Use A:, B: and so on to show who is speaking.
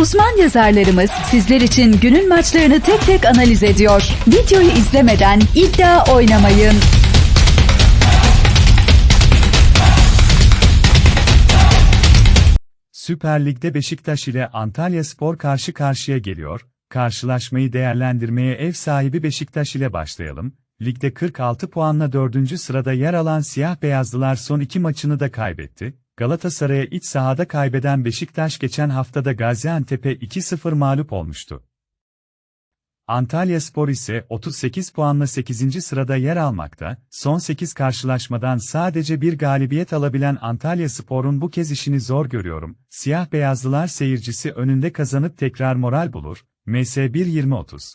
A: Uzman yazarlarımız sizler için günün maçlarını tek tek analiz ediyor. Videoyu izlemeden iddia oynamayın.
B: Süper Lig'de Beşiktaş ile Antalya Spor karşı karşıya geliyor. Karşılaşmayı değerlendirmeye ev sahibi Beşiktaş ile başlayalım. Ligde 46 puanla 4. sırada yer alan siyah beyazlılar son iki maçını da kaybetti. Galatasaray'a iç sahada kaybeden Beşiktaş geçen haftada Gaziantep'e 2-0 mağlup olmuştu. Antalya Spor ise 38 puanla 8. sırada yer almakta, son 8 karşılaşmadan sadece bir galibiyet alabilen Antalya Spor'un bu kez işini zor görüyorum. Siyah beyazlılar seyircisi önünde kazanıp tekrar moral bulur. MS 1-20-30